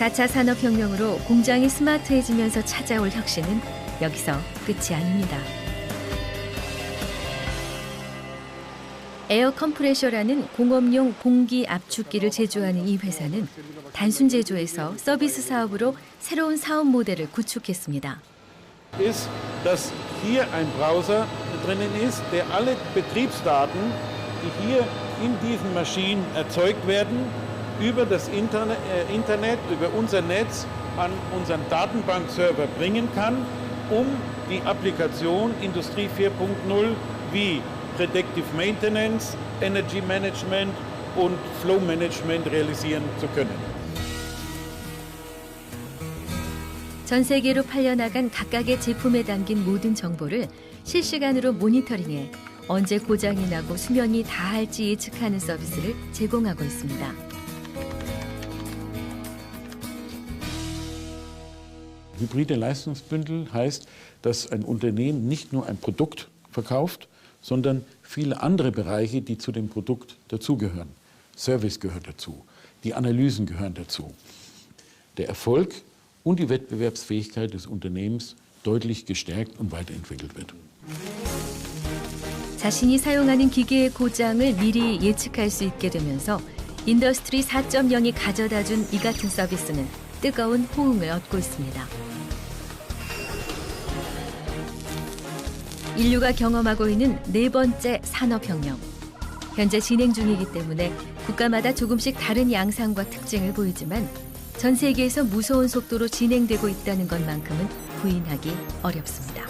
4차 산업혁명으로 공장이 스마트해지면서 찾아올 혁신은 여기서 끝이 아닙니다. 에어 컴프레셔라는 공업용 공기 압축기를 제조하는 이 회사는 단순 제조에서 서비스 사업으로 새로운 사업 모델을 구축했습니다. ist, dass hier ein Browser drinnen ist, der alle Betriebsdaten, die hier in diesen Maschinen erzeugt werden, über das Internet, äh, Internet, über unser Netz an unseren Datenbankserver bringen kann, um die Applikation Industrie 4.0 wie Predictive Maintenance, Energy Management und Flow Management realisieren zu können. 전 세계로 팔려나간 각각의 제품에 담긴 모든 정보를 실시간으로 모니터링해 언제 고장이 나고 수명이 다할지 예측하는 서비스를 제공하고 있습니다. Hybride Leistungsbündel heißt, dass ein Unternehmen nicht nur ein Produkt verkauft, sondern viele andere Bereiche, die zu dem Produkt dazugehören. Service gehört dazu, die Analysen gehören dazu. Der Erfolg und die Wettbewerbsfähigkeit des Unternehmens deutlich gestärkt und weiterentwickelt wird. 자신이 사용하는 기계의 고장을 미리 예측할 수 있게 되면서 인더스트리 4.0이 가져다 준 이 같은 서비스는 뜨거운 호응을 얻고 있습니다. 인류가 경험하고 있는 네 번째 산업혁명. 현재 진행 중이기 때문에 국가마다 조금씩 다른 양상과 특징을 보이지만 전 세계에서 무서운 속도로 진행되고 있다는 것만큼은 부인하기 어렵습니다.